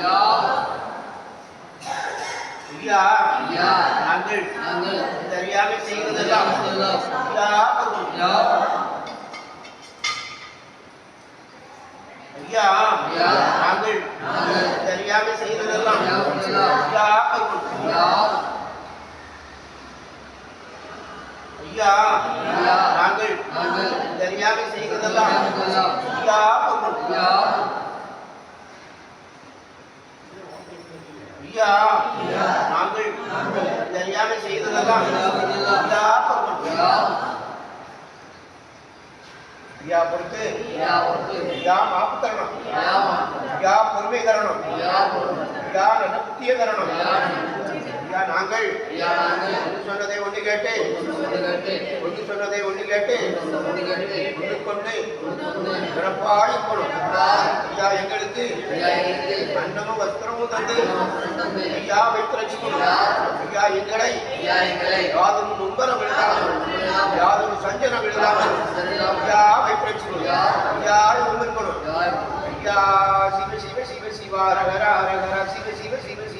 ஐயா. ஐயா நாங்கள் இந்த அறியாமை செய்ததெல்லாம் ஐயா. பொறுக்கும் ஐயா நாங்கள் இந்த அறியாமை செய்ததெல்லாம் ஐயா. பொறுக்கும் ஐயா நாங்கள் இந்த அறியாமை செய்ததெல்லாம் ஐயா. பொறுக்கும் ஐயா நாங்கள் அறியாமை செய்ததெல்லாம் ஐயா பொறுத்து ஐயா மாப்பு தரணும். ஐயா பொறுமை தரணும். ஐயா நல்ல புத்திய தரணும். ஐயா நாங்கள். ஒன்று சொன்னதை ஒன்று கேட்டு. ஒன்று சொன்னதை ஒன்று கேட்டு. ஒன்று கொண்டு சிறப்பாக போகணும் ஐயா எங்களுக்கு அன்னமும் வஸ்திரமும் தந்து. ஐயா வைத்து ரசிக்கணும் ஐயா எங்களை. யாதும் நும்பரம் இல்லாமல் யாதும் சஞ்சனம் இல்லாமல் ஐயா வைத்து ரசிக்கணும் ஐயா இருக்கணும் ஐயா சிவ சிவ சிவ சிவா ரகர ரகர சிவ சிவ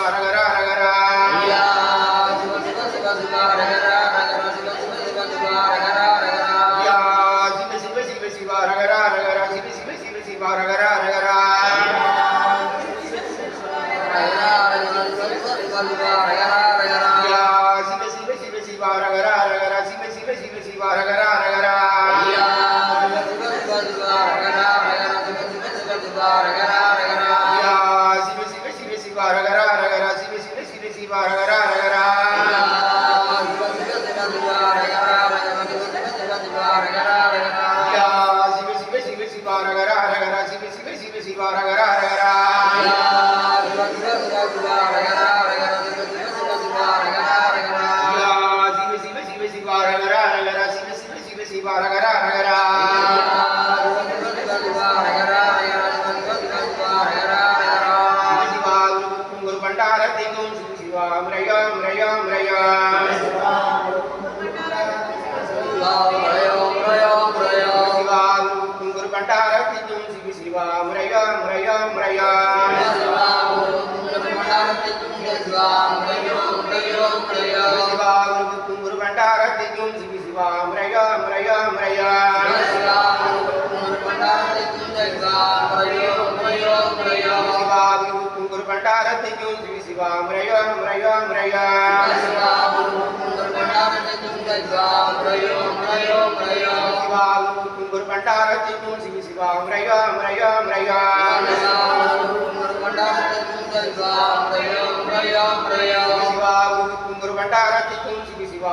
சிவ சிவா ரகர ரகர ஐயா சிவ சிவ சிவ சிவா ரகர ரகர சிவ சிவ சிவ சிவா சிவ சிவா குரு குரு பண்டாரத்திங்கும் சிவ சிவா மிரயம் மிரயம் மிரயம் குரு குரு பண்டாரத்திங்கும் சிவ சிவா மிரயம் மிரயம் மிரயம் குரு குரு பண்டாரத்திங்கும் சிவ சிவா மிரயம் மிரயம் மிரயம் குரு குரு பண்டாரத்திங்கும் சிவ சிவா குரு பண்டாரத்திங்கும் சிவ சிவா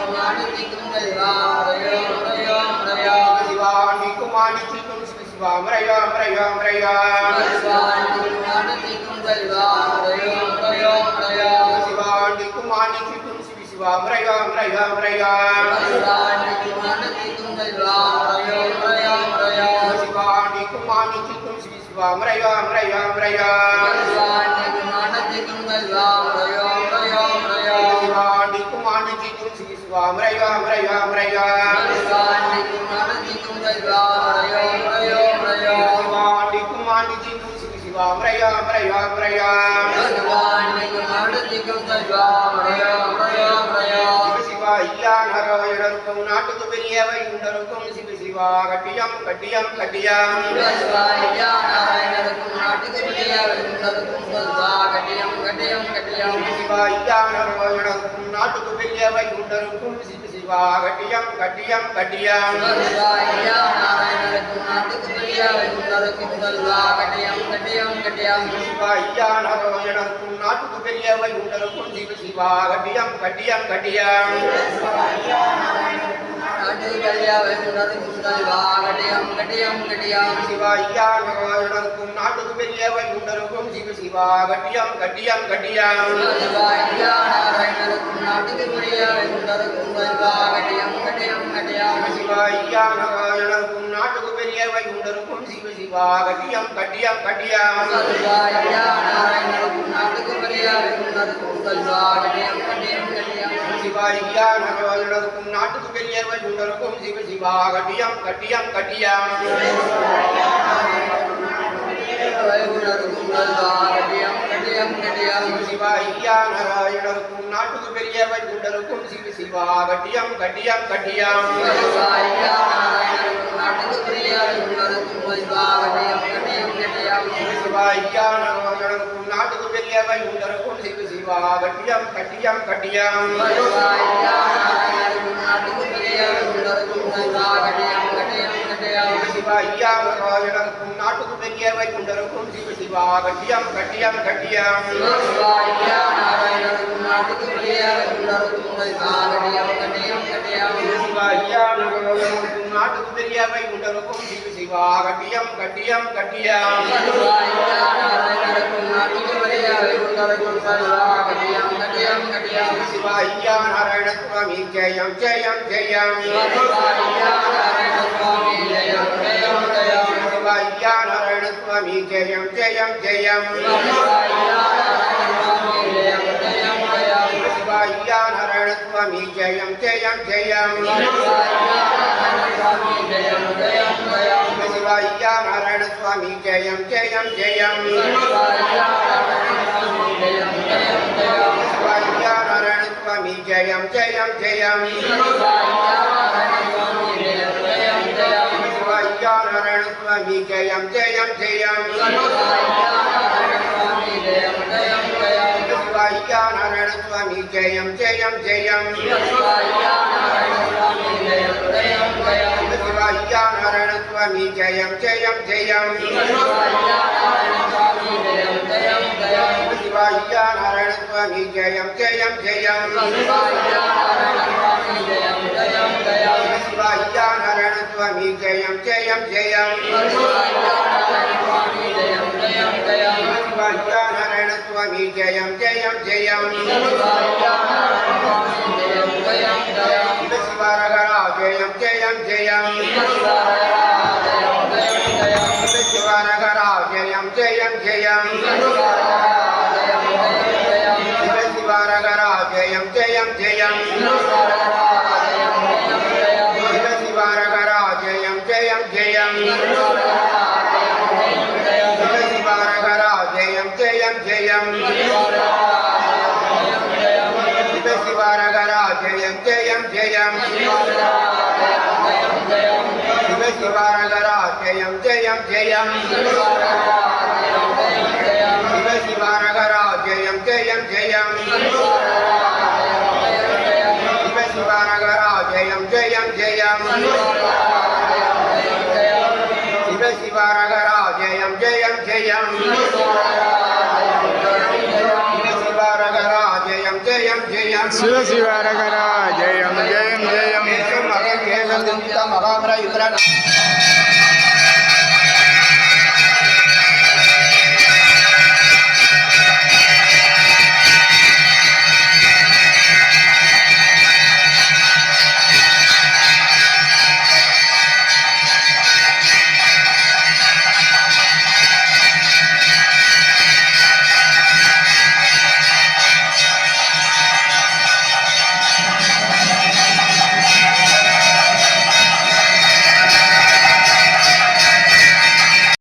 त्रयं त्रयं शिवां त्रयं त्रयं त्रयं शिवाणि कुमानि चित्तं श्री शिवां त्रयं त्रयं त्रयं शिवाणि कुमानि चित्तं श्री शिवां त्रयं त्रयं त्रयं நாட்டுக்கு பெரியவை உண்டருக்கும் சிவ சிவா கட்டியம் கட்டியம். கட்டியம் நாட்டுக்கு பெரியவை உண்டருக்கும் சிவா கட்டியம் கட்டியம். கட்டியம் சிவா ஐயா நாட்டுக்கு பெரியவை உண்டருக்கும் சிவ சிவா கட்டியம் கட்டியம். கட்டியம் நாராயணனுக்கும் நாட்டுக்கு பெரிய வைகுண்டருக்கும் சிவ சிவா கட்டியம் கட்டியம் கட்டியம் நாட்டுக்கு பெரிய வைகுண்டருக்கும் சிவா கட்டியம் கட்டியம் கட்டியம் சிவா ஐயா நாராயணனுக்கும் நாட்டு வைகுண்டருக்கும் சிவ சிவா கட்டியாம் கட்டியாம் கட்டியாம் சிவாய்யா நாராயணருக்கும் நாட்டுக்கு பெரிய வைகுண்டருக்கும் சிவ சிவா கட்டியாம் கட்டியாம் கட்டியாம் சிவாய்யா நாராயணருக்கும் நாட்டுக்கு பெரிய வைகுண்டருக்கும் சிவ சிவா கட்டியாம் கட்டியாம் கட்டியாம் வயகுனருக்கும் நல்வாரதியம் கடியம் கடியம் சிவா ஐயா நாராயணருக்கும் நாட்டுக்கு பெரிய வைகுண்டருக்கும் சிவ சிவா கட்டியம் கட்டியம் கட்டியம் ஐயா நாராயணருக்கும் நாட்டுக்கு பெரிய வைகுண்டருக்கும் சிவா கட்டியம் கட்டியம் கட்டியம் சிவ சிவா கட்டியம் கட்டியம் கட்டியம் நாட்டுக்கு பெரிய வைகுண்டருக்கும் சிவா ஐயா நாராயணருக்கும் நாட்டுக்கு பெரியவை சிவ சிவா கட்டியம் கட்டியம் கட்டியம் சிவ சிவா ஐயா நாராயணருக்கும் நாட்டுக்கு பெரியவை உண்டருக்கும் சிவ சிவா கட்டியம் கட்டியம் கட்டியம் சிவ ஐயா நாராயண சுவாமி ஜெயம் ஜெயம் ஜெயம் స్వామి జయం జయం జయం. శివాయ్యానారాయణ స్వామి జయం జయం జయం. శివాయ్యానారాయణ స్వామి జయం జయం జయం. శివాయ్యానారాయణ స్వామి జయం జయం జయం. స్వామి జయం జయం జయం నారాయణ స్వామి జయం జయం జయం నారాయణ స్వామి జయం జయం జయం నారాయణ స్వామి జయం జయం జయం నారాయణ స్వామి జయం జయం జయం స్వామి జయం జయం జయం శివ శివరగర జయం జయం జయం శివ శివరగర జయం జయం జయం శివ శివరగర జయం జయం జయం சிவரகரா ஜெயம் ஜெயம் ஜெயம் சிவ சிவசிவாரகரா ஜெயம் ஜெயம் ஜெயம் சிவசிவாரகரா ஜெயம் ஜெயம் ஜெயம் சிவசிவாரகரா ஜெயம் ஜெயம் ஜெயம் சிவசிவாரகரா ஜெயம் ஜெயம் ஜெயம் சிவசிவாரகரா